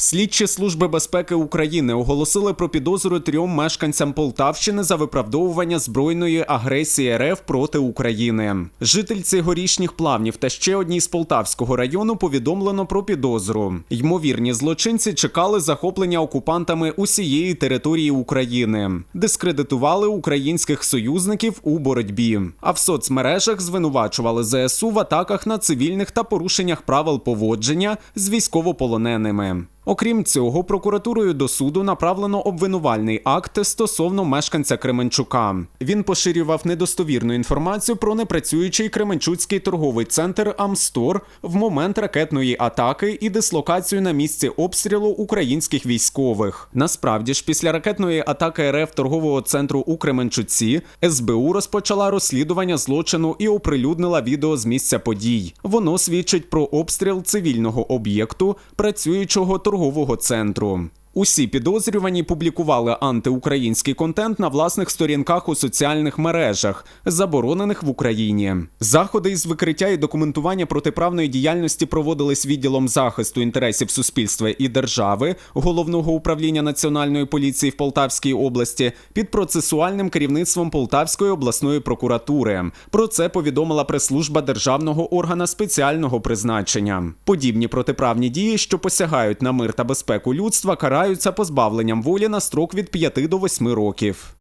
Слідчі служби безпеки України оголосили про підозру трьом мешканцям Полтавщини за виправдовування збройної агресії РФ проти України. Жительці горішніх плавнів та ще одній з Полтавського району повідомлено про підозру. Ймовірні злочинці чекали захоплення окупантами усієї території України, дискредитували українських союзників у боротьбі. А в соцмережах звинувачували ЗСУ в атаках на цивільних та порушеннях правил поводження з військовополоненими. Окрім цього, прокуратурою до суду направлено обвинувальний акт стосовно мешканця Кременчука. Він поширював недостовірну інформацію про непрацюючий Кременчуцький торговий центр Амстор в момент ракетної атаки і дислокацію на місці обстрілу українських військових. Насправді ж, після ракетної атаки РФ торгового центру у Кременчуці СБУ розпочала розслідування злочину і оприлюднила відео з місця подій. Воно свідчить про обстріл цивільного об'єкту, працюючого торгового центру. Усі підозрювані публікували антиукраїнський контент на власних сторінках у соціальних мережах, заборонених в Україні. Заходи із викриття і документування протиправної діяльності проводились відділом захисту інтересів суспільства і держави головного управління національної поліції в Полтавській області під процесуальним керівництвом Полтавської обласної прокуратури. Про це повідомила прес-служба державного органа спеціального призначення. Подібні протиправні дії, що посягають на мир та безпеку людства, караються позбавленням волі на строк від 5 до 8 років.